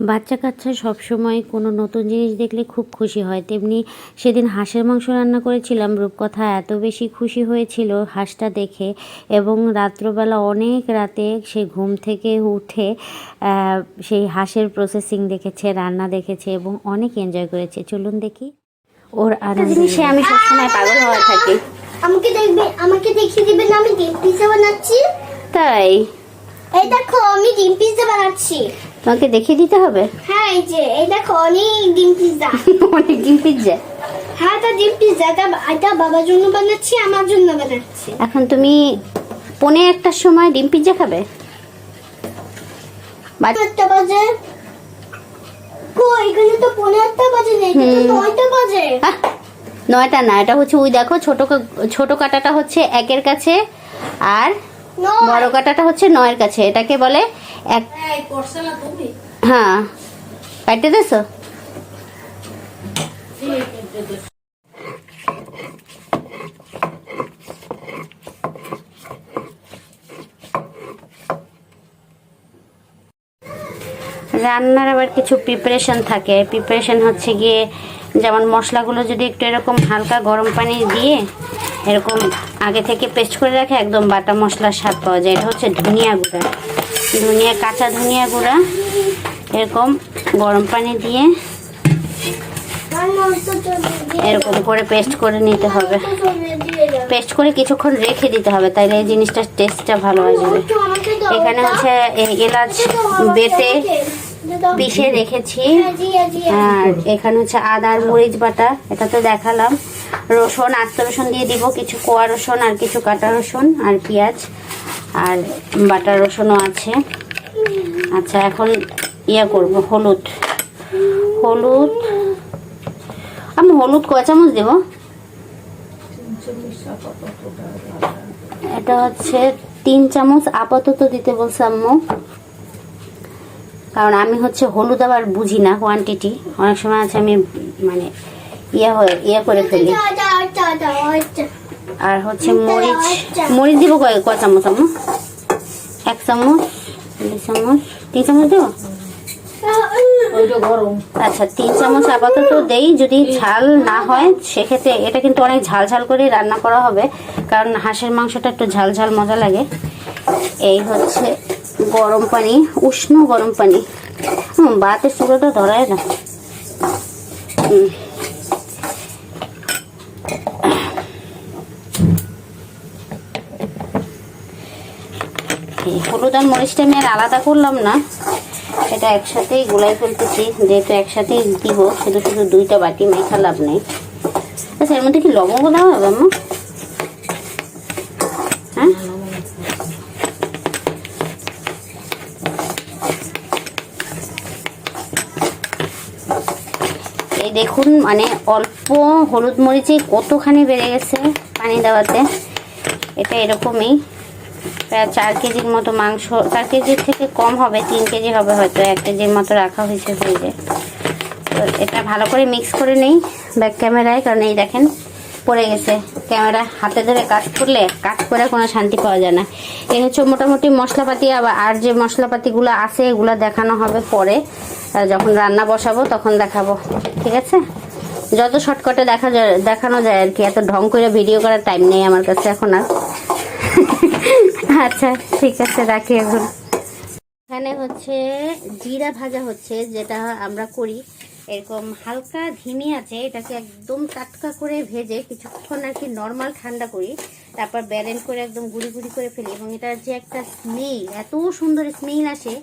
বাচ্চা কাচ্চা সবসময় কোনো নতুন জিনিস দেখলে খুব খুশি হয়। তেমনি সেদিন হাঁসের মাংস রান্না করেছিলাম রূপকথা এত বেশি খুশি হয়েছিল হাঁসটা দেখে এবং রাত্রবেলা অনেক রাতে সে ঘুম থেকে উঠে সেই হাঁসের প্রসেসিং দেখেছে রান্না দেখেছে এবং অনেক এনজয় করেছে। চলুন দেখি। ওর আর জিনিসে আমি সবসময় পাগল হয়ে থাকি। আমাকে দেখবে আমাকে দেখিয়ে দিবেন আমি ডিম পিজা বানাচ্ছি। তাই? এই দেখো আমি ডিম পিজা বানাচ্ছি। তোমাকে দেখিয়ে দিতে হবে? হ্যাঁ এই যে এই দেখো অনেক ডিম পিজা অনেক ডিম পিজ্জা। হ্যাঁ এটা ডিম পিজা এটা এটা বাবার জন্য বানাচ্ছি আমার জন্য বানাচ্ছি। এখন তুমি পনে একটার সময় ডিম পিজ্জা খাবে? একটা বাজে। কো এখানে তো পনেরো একটা বাজে নেই তো হুম। নয়টা বাজে। নয়টা না এটা হচ্ছে ওই দেখো ছোট ছোট কাটাটা হচ্ছে একের কাছে আর। বড় কাটাটা হচ্ছে নয়ের কাছে এটাকে বলে এক হ্যাঁ। কাটতে দেছো? রান্নার আবার কিছু প্রিপারেশন থাকে। প্রিপারেশন হচ্ছে গিয়ে যেমন মশলাগুলো যদি একটু এরকম হালকা গরম পানি দিয়ে এরকম আগে থেকে পেস্ট করে রাখে একদম বাটা মশলার স্বাদ পাওয়া যায় এটা হচ্ছে ধনিয়া গুঁড়া ধনিয়া, কাঁচা ধনিয়া গুঁড়া এরকম গরম পানি দিয়ে এরকম করে পেস্ট করে নিতে হবে। পেস্ট করে কিছুক্ষণ রেখে দিতে হবে, তাইলে এই জিনিসটার টেস্টটা ভালো হয়ে যাবে এখানে হচ্ছে এলাচ বেটে। পিষে রেখেছি। হ্যাঁ, জি, হ্যাঁ, হ্যাঁ। আর এখানে হচ্ছে আদা আর মরিচ বাটা এটা তো দেখালাম। রসুন আস্ত রসুন দিয়ে দিব কিছু কোয়া রসুন আর কিছু কাটা রসুন আর পেঁয়াজ আর বাটা রসুনও আছে। আচ্ছা এখন ইয়া করব হলুদ। হলুদ। আমি হলুদ কয় চামচ দেব। এটা হচ্ছে তিন চামচ আপাতত দিতে বলছে আম্মু। কারণ আমি হচ্ছে হলুদ আবার বুঝি না কোয়ান্টিটি অনেক সময় আছে আমি মানে ইয়ে হয়ে ইয়ে করে ফেলি। আর হচ্ছে মরিচ। মরিচ দিব কয় কয় চামচ আম্মু? এক চামচ দুই চামচ তিন চামচ দেবো? আচ্ছা তিন চামচ আপাতত দেই যদি ঝাল না হয় সেক্ষেত্রে এটা কিন্তু অনেক ঝাল ঝাল করে রান্না করা হবে কারণ হাঁসের মাংসটা একটু ঝাল ঝাল মজা লাগে। এই হচ্ছে গরম পানি, উষ্ণ গরম পানি। হুম বাতের চুলোটা ধরায় না হুম। হলুদ আর মরিচটা আমি আর আলাদা করলাম না। এটা একসাথেই গোলাই ফেলতেছি। যেহেতু একসাথেই দিব, শুধু শুধু দুইটা বাটি মেখা লাভ নেই। আচ্ছা এর মধ্যে কি লবঙ্গ দেওয়া হবে, আম্মা? দেখুন মানে অল্প হলুদ মরিচে কতখানি বেড়ে গেছে পানি দেওয়াতে, এটা এরকমই। প্রায় চার কেজির মতো মাংস, চার কেজির থেকে কম হবে, তিন কেজি হবে হয়তো, এক কেজির মতো রাখা হয়েছে ফ্রিজে। তো এটা ভালো করে মিক্স করে নেই ব্যাক ক্যামেরায় কারণ এই দেখেন পড়ে গেছে। ক্যামেরা হাতে ধরে কাজ করলে কাজ করে কোনো শান্তি পাওয়া যায় না। এই হচ্ছে মোটামুটি মশলাপাতি, আবার আর যে মশলাপাতিগুলো আছে, এগুলো দেখানো হবে পরে। যখন রান্না বসাবো তখন দেখাবো। ঠিক আছে? যত শর্টকাটে দেখা যায়, দেখানো যায় আর কি। এত ঢং করে ভিডিও করার টাইম নেই আমার কাছে এখন আর। আচ্ছা ঠিক আছে, রাখি এখন। এখানে হচ্ছে জিরা ভাজা হচ্ছে, যেটা আমরা করি। এরকম হালকা ধিমি আছে, এটাকে একদম টাটকা করে ভেজে কিছুক্ষণ আর কি নর্মাল ঠান্ডা করি, তারপর ব্যালেন্ড করে একদম গুঁড়ি গুঁড়ি করে ফেলি এবং এটার যে একটা স্মেল এত সুন্দর স্মেল আসে,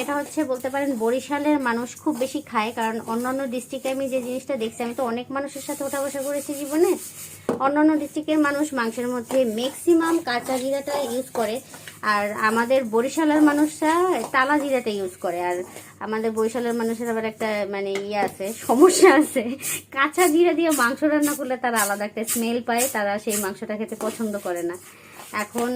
এটা হচ্ছে বলতে পারেন বরিশালের মানুষ খুব বেশি খায়, কারণ অন্যান্য ডিস্ট্রিক্টে আমি যে জিনিসটা দেখছি, আমি তো অনেক মানুষের সাথে ওঠা বসা করেছি জীবনে, অন্যান্য ডিস্ট্রিক্টের মানুষ মাংসের মধ্যে ম্যাক্সিমাম কাঁচা জিরাটা ইউজ করে, আর আমাদের বরিশালের মানুষরা টালা জিরাটা ইউজ করে, আর আমাদের বৈশালের মানুষের আবার একটা মানে ইয়ে আছে, সমস্যা আছে। কাঁচা জিরা দিয়ে মাংস রান্না করলে তারা আলাদা একটা স্মেল পায়, তারা সেই মাংসটা খেতে পছন্দ করে না। এখন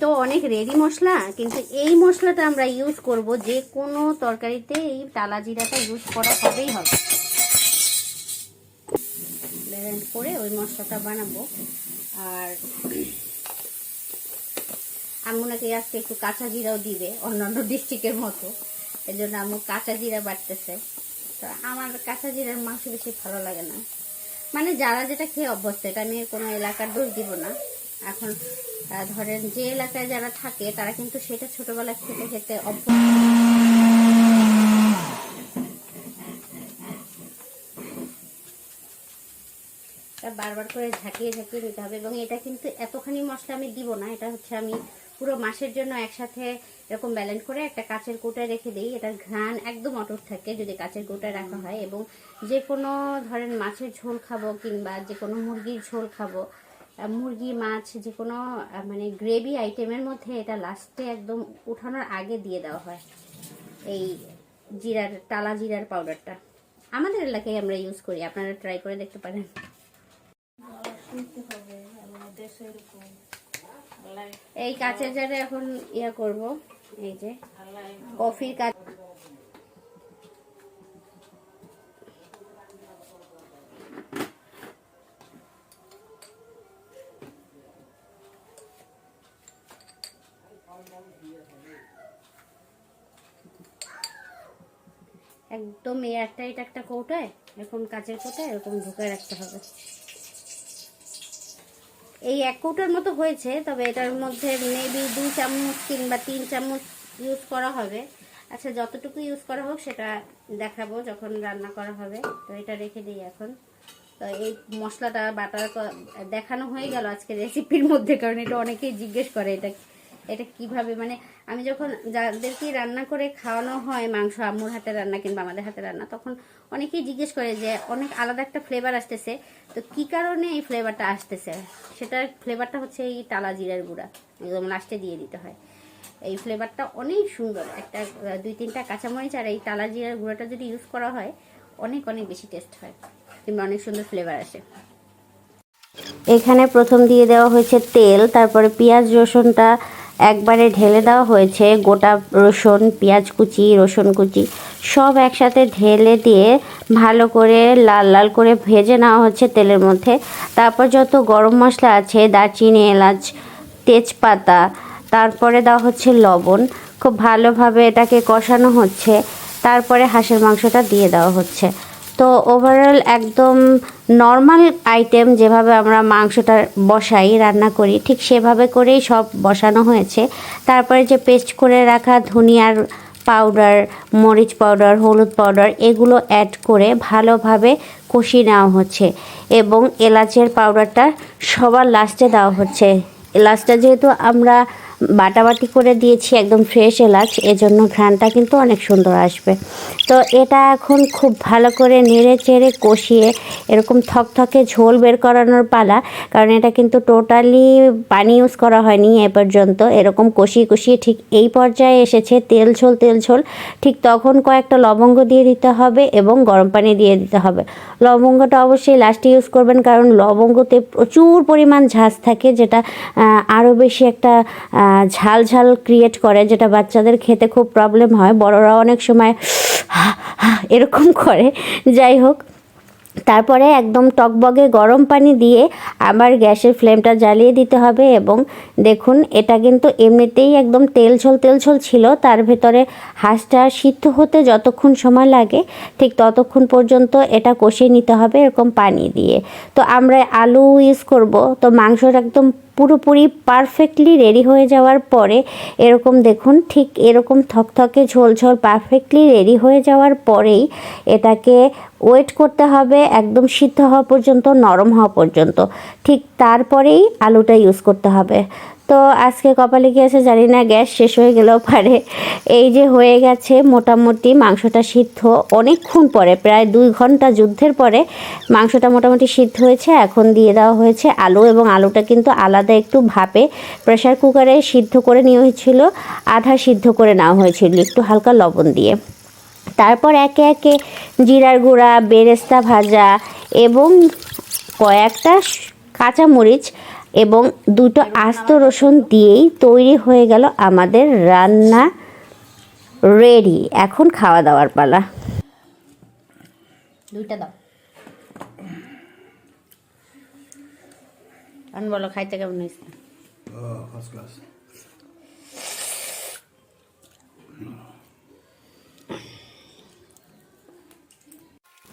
তো অনেক রেডি মশলা, কিন্তু এই মশলাটা আমরা ইউজ করব যে কোনো তরকারিতে এই তালা জিরাটা ইউজ করা হবেই হবে। করে ওই মশলাটা বানাবো। আর আম্মু নাকি আজকে একটু কাঁচা জিরাও দিবে অন্যান্য ডিস্ট্রিক্টের মতো। এই জন্য আম্মু কাঁচা জিরা বাটতেছে তো আমার কাঁচা জিরার মাংস বেশি ভালো লাগে না। মানে যারা যেটা খেয়ে অভ্যস্ত, এটা আমি কোনো এলাকার দোষ দিব না। এখন ধরেন যে এলাকায় যারা থাকে, তারা কিন্তু সেটা ছোটবেলায় খেতে খেতে অভ্যস্ত। বারবার করে ঝাঁকিয়ে ঝাঁকিয়ে নিতে হবে এবং এটা কিন্তু এতখানি মশলা আমি দিব না, এটা হচ্ছে আমি পুরো মাসের জন্য একসাথে এরকম ব্যালেন্স করে একটা কাচের কৌটায় রেখে দিই। এটার ঘ্রাণ একদম অটুট থাকে যদি কাচের কৌটায় রাখা হয় এবং যে কোনো ধরেন মাছের ঝোল খাব কিংবা যে কোনো মুরগির ঝোল খাব মুরগি মাছ যে কোনো মানে গ্রেভি আইটেমের মধ্যে এটা লাস্টে একদম উঠানোর আগে দিয়ে দেওয়া হয়। এই জিরার টালা জিরার পাউডারটা আমাদের এলাকায় আমরা ইউজ করি আপনারা ট্রাই করে দেখতে পারেন। এই কাঁচের জারে এখন ইয়া করব, এই যে কফির কাজ একদম এয়ারটাইট একটা কৌটায় এরকম কাচের কৌটায় এরকম ঢুকায় রাখতে হবে। এই এক কৌটার মতো হয়েছে, তবে এটার মধ্যে মেবি দুই চামচ কিংবা তিন চামচ ইউজ করা হবে। আচ্ছা যতটুকু ইউজ করা হোক সেটা দেখাবো যখন রান্না করা হবে। তো এটা রেখে দিই এখন। তো এই মশলাটা, বাটার দেখানো হয়ে গেল আজকে রেসিপির মধ্যে, কারণ এটা অনেকেই জিজ্ঞেস করে এটা এটা কীভাবে? মানে আমি যখন যাদেরকে রান্না করে খাওয়ানো হয়, মাংস আম্মুর হাতে রান্না কিংবা আমাদের হাতে রান্না, তখন অনেকেই জিজ্ঞেস করে যে অনেক আলাদা একটা ফ্লেভার আসতেছে। তো কি কারণে এই ফ্লেভারটা আসতেছে? সেটার ফ্লেভারটা হচ্ছে এই টালা জিরার গুঁড়া একদম লাস্টে দিয়ে দিতে হয়। এই ফ্লেভারটা অনেক সুন্দর। একটা, দুই তিনটা কাঁচামরিচ আর এই টালা জিরার গুঁড়াটা যদি ইউজ করা হয়, অনেক অনেক বেশি টেস্ট হয়। কিংবা অনেক সুন্দর ফ্লেভার আসে। এখানে প্রথম দিয়ে দেওয়া হয়েছে তেল, তারপরে পেঁয়াজ, রসুনটা একবারে ঢেলে দেওয়া হয়েছে। গোটা রসুন, পেঁয়াজ কুচি, রসুন কুচি সব একসাথে ঢেলে দিয়ে ভালো করে লাল লাল করে ভেজে নেওয়া হচ্ছে তেলের মধ্যে। তারপর যত গরম মশলা আছে, দারচিনি, এলাচ, তেজপাতা, তারপরে দেওয়া হচ্ছে লবণ। খুব ভালোভাবে এটাকে কষানো হচ্ছে। তারপরে হাঁসের মাংসটা দিয়ে দেওয়া হচ্ছে। তো ওভারঅল একদম নর্মাল আইটেম যেভাবে আমরা মাংসটা বসাই, রান্না করি, ঠিক সেভাবে করেই সব বসানো হয়েছে। তারপরে যে পেস্ট করে রাখা ধনিয়ার পাউডার মরিচ পাউডার হলুদ পাউডার এগুলো অ্যাড করে ভালোভাবে কষিয়ে নেওয়া হচ্ছে এবং এলাচের পাউডারটা সবার লাস্টে দেওয়া হচ্ছে। এলাচটা যেহেতু আমরা বাটাবাটি করে দিয়েছি একদম ফ্রেশ এলাচ, এজন্য ঘ্রাণটা কিন্তু অনেক সুন্দর আসবে। তো এটা এখন খুব ভালো করে নেড়ে চেড়ে কষিয়ে এরকম থকথকে ঝোল বের করানোর পালা, কারণ এটা কিন্তু টোটালি পানি ইউজ করা হয়নি এ পর্যন্ত। এরকম কষিয়ে কষিয়ে ঠিক এই পর্যায়ে এসেছে তেল ঝোল তেল ঝোল। ঠিক তখন কয়েকটা লবঙ্গ দিয়ে দিতে হবে এবং গরম পানি দিয়ে দিতে হবে। লবঙ্গটা অবশ্যই লাস্টে ইউজ করবেন, কারণ লবঙ্গতে প্রচুর পরিমাণ ঝাঁজ থাকে, যেটা আরও বেশি একটা ঝাল ঝাল ক্রিয়েট করে, যেটা বাচ্চাদের খেতে খুব প্রবলেম হয়। বড়রা অনেক সময় এরকম করে। যাই হোক, তারপরে একদম টকবগে গরম পানি দিয়ে আবার গ্যাসের ফ্লেমটা জ্বালিয়ে দিতে হবে এবং দেখুন, এটা কিন্তু এমনিতেই একদম তেল ঝোল তেল ঝোল ছিল। তার ভেতরে হাঁসটা সিদ্ধ হতে যতক্ষণ সময় লাগে, ঠিক ততক্ষণ পর্যন্ত এটা কষিয়ে নিতে হবে এরকম পানি দিয়ে। তো আমরা আলু ইউজ করব। তো মাংসটা একদম পুরোপুরি পারফেক্টলি রেডি হয়ে যাওয়ার পরে এরকম দেখুন, ঠিক এরকম থকথকে ঝোলঝোল ঝোল পারফেক্টলি রেডি হয়ে যাওয়ার পরেই এটাকে ওয়েট করতে হবে একদম সিদ্ধ হওয়া পর্যন্ত, নরম হওয়া পর্যন্ত। ঠিক তারপরেই আলুটা ইউজ করতে হবে। তো আজকে কপালে কি আছে জানি না, গ্যাস শেষ হয়ে গেলেও পারে। এই যে হয়ে গেছে মোটামুটি মাংসটা সিদ্ধ অনেকক্ষণ পরে, প্রায় দুই ঘণ্টা যুদ্ধের পরে মাংসটা মোটামুটি সিদ্ধ হয়েছে। এখন দিয়ে দেওয়া হয়েছে আলু এবং আলুটা কিন্তু আলাদা একটু ভাপে প্রেশার কুকারে সিদ্ধ করে নেওয়া হয়েছিল, আধা সিদ্ধ করে নেওয়া হয়েছিল, একটু হালকা লবণ দিয়ে। তারপর একে একে জিরার গুঁড়া, বেরেস্তা ভাজা এবং কয়েকটা কাঁচামরিচ এবং দুটো আস্ত রসুন দিয়েই তৈরি হয়ে গেল আমাদের রান্না রেডি। এখন খাওয়া দাওয়ার পালা। দুইটা দাও। আমি বলো খাইতে কেমন হয়েছে?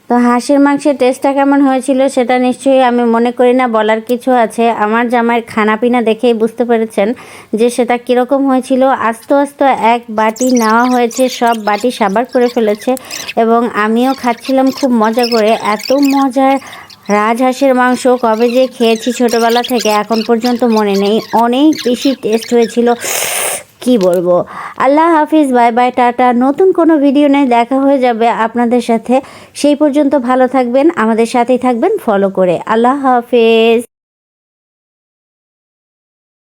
তো হাঁসের মাংসের টেস্টটা কেমন হয়েছিল সেটা নিশ্চয়ই আমি মনে করি না, বলার কিছু আছে। আমার জামাইয়ের খানাপিনা দেখেই বুঝতে পেরেছেন যে সেটা কীরকম হয়েছিল। আস্তে আস্তে এক বাটি নেওয়া হয়েছে, সব বাটি সাবার করে ফেলেছে এবং আমিও খাচ্ছিলাম খুব মজা করে। এত মজার রাজহাঁসের মাংস কবে যে খেয়েছি ছোটোবেলা থেকে এখন পর্যন্ত মনে নেই। অনেক বেশি টেস্ট হয়েছিল। কি বলব? আল্লাহ হাফিজ, বাই বাই, টাটা। নতুন কোনো ভিডিও নেই দেখা হয়ে যাবে আপনাদের সাথে। সেই পর্যন্ত ভালো থাকবেন, আমাদের সাথেই থাকবেন, ফলো করে। আল্লাহ হাফিজ।